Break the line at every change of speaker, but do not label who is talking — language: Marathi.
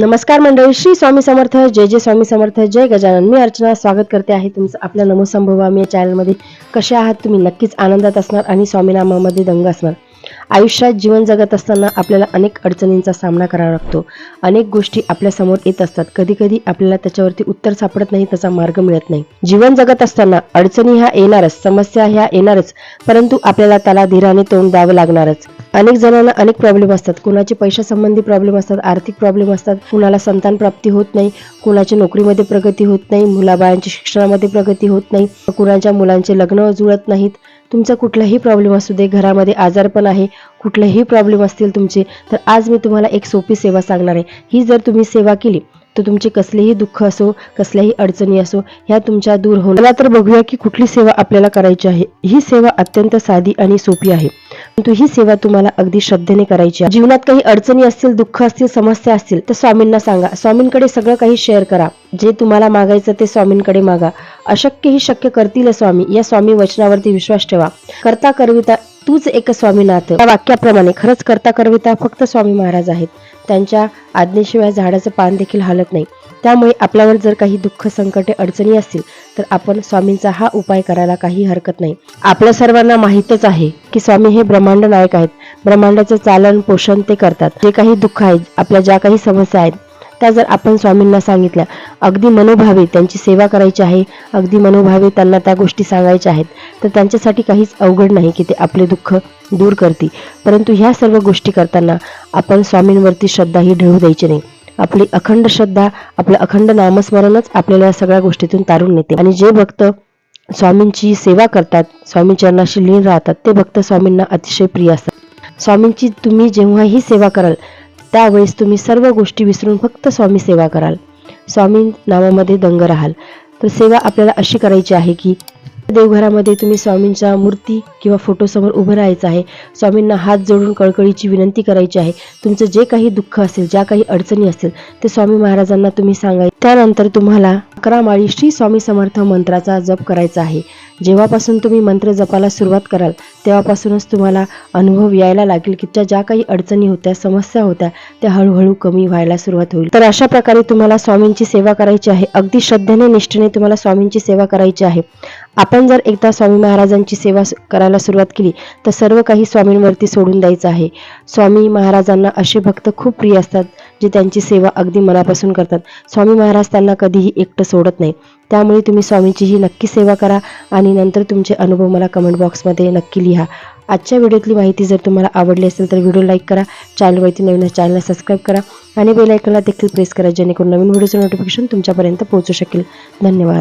नमस्कार मंडळी श्री स्वामी समर्थ जय जय स्वामी समर्थ जय गजानन. मी अर्चना स्वागत करते आहे तुमचं आपल्या नमोसंभवामी या चॅनलमध्ये कसे आहात तुम्ही नक्कीच आनंदात असणार आणि स्वामीनामामध्ये दंग असणार. आयुष्यात जीवन जगत असताना आपल्याला अनेक अडचणींचा सामना करावा लागतो. अनेक गोष्टी आपल्यासमोर येत असतात. कधी कधी आपल्याला त्याच्यावरती उत्तर सापडत नाही त्याचा मार्ग मिळत नाही. जीवन जगत असताना अडचणी ह्या येणारच समस्या ह्या येणारच परंतु आपल्याला त्याला धीराने तोंड द्यावं लागणारच. अनेक जणांना अनेक प्रॉब्लेम असतात. कुणाचे पैशासंबंधी प्रॉब्लेम असतात आर्थिक प्रॉब्लेम असतात कुणाला संतान प्राप्ती होत नाही कुणाची नोकरीमध्ये प्रगती होत नाही मुलाबाळांची शिक्षणामध्ये प्रगती होत नाही कुणाच्या मुलांचे लग्न जुळत नाहीत. तुमचा कुठलाही प्रॉब्लेम असू दे घरामध्ये आजारपण आहे कुठलेही प्रॉब्लेम असतील तुमचे तर आज मी तुम्हाला एक सोपी सेवा सांगणार आहे. ही जर तुम्ही सेवा केली तर तुमचे कसलेही दुःख असो कसल्याही अडचणी असो ह्या तुमच्या दूर होणार तर बघूया की कुठली सेवा आपल्याला करायची आहे. ही सेवा अत्यंत साधी आणि सोपी आहे. परंतु ही सेवा तुम्हाला अगदी श्रद्धेने करायची आहे. जीवनात काही अडचणी असतील दुःख असतील समस्या असतील तर स्वामींना सांगा. स्वामींकडे सगळं काही शेअर करा. जे तुम्हाला मागायचं ते स्वामींकडे मागा. अशक्य ही शक्य करतील स्वामी. या स्वामी वचनावरती विश्वास ठेवा. करता करविता तूच एक स्वामीनाथ या वाक्याप्रमाणे खरंच करता करविता फक्त स्वामी महाराज आहेत. त्यांच्या आज्ञेशिवाय झाडाचं पान देखील हालत नाही. त्यामुळे आपल्यावर जर काही दुःख संकटे अडचणी असतील तर आपण स्वामींचा हा उपाय करायला काही हरकत नाही. आपल्या सर्वांना माहीतच आहे की स्वामी हे ब्रह्मांड नायक आहेत. ब्रह्मांडाचं चालन पोषण ते करतात. जे काही दुःख आहेत आपल्या ज्या काही समस्या आहेत त्या जर आपण स्वामींना सांगितल्या अगदी मनोभावे त्यांची सेवा करायची आहे अगदी मनोभावे त्यांना त्या गोष्टी सांगायच्या आहेत तर त्यांच्यासाठी काहीच अवघड नाही की ते आपले दुःख दूर करतील. परंतु ह्या सर्व गोष्टी करताना आपण स्वामींवरती श्रद्धा ही ढळू द्यायची नाही. आपली अखंड श्रद्धा आपलं अखंड नामस्मरणच आपल्याला या सगळ्या गोष्टीतून तारून नेते. आणि जे भक्त स्वामींची सेवा करतात स्वामी चरणाशी लीन राहतात ते भक्त स्वामींना अतिशय प्रिय असतात. स्वामींची तुम्ही जेव्हाही सेवा कराल त्यावेळेस तुम्ही सर्व गोष्टी विसरून फक्त स्वामी सेवा कराल. स्वामी नावामध्ये दंग राहाल. तर सेवा आपल्याला अशी करायची आहे की देवघरामध्ये तुम्ही स्वामींच्या मूर्ती किंवा फोटोसमोर उभं राहायचं आहे. स्वामींना हात जोडून कळकळीची विनंती करायची आहे. तुमचं जे काही दुःख असेल ज्या काही अडचणी असतील ते स्वामी महाराजांना तुम्ही सांगाय त्यानंतर तुम्हाला अकरा माळी श्री स्वामी समर्थ मंत्राचा जप करायचा आहे. जेव्हापासून तुम्ही मंत्र जपाला सुरुवात कराल तेव्हापासूनच तुम्हाला अनुभव यायला लागेल की त्या ज्या काही अडचणी होत्या समस्या होत्या त्या हळूहळू कमी व्हायला सुरुवात होईल. तर अशा प्रकारे तुम्हाला स्वामींची सेवा करायची आहे. अगदी श्रद्धेने निष्ठेने तुम्हाला स्वामींची सेवा करायची आहे. आपण जर एकदा स्वामी महाराजांची सेवा करायला सुरुवात केली तर सर्व काही स्वामींवरती सोडून द्यायचं आहे. स्वामी महाराजांना असे भक्त खूप प्रिय असतात जे त्यांची सेवा अगदी मनापासून करतात. स्वामी महाराज त्यांना कधीही एकटं सोडत नाही. त्यामुळे तुम्ही स्वामींची ही नक्की सेवा करा आणि नंतर तुमचे अनुभव मला कमेंट बॉक्समध्ये नक्की लिहा. आजच्या व्हिडिओतली माहिती जर तुम्हाला आवडली असेल तर व्हिडिओ लाईक करा चॅनलवरती नवीन चॅनलला सबस्क्राईब करा आणि बेलायकनला देखील प्रेस करा जेणेकरून नवीन व्हिडिओचं नोटिफिकेशन तुमच्यापर्यंत पोहोचू शकेल. धन्यवाद.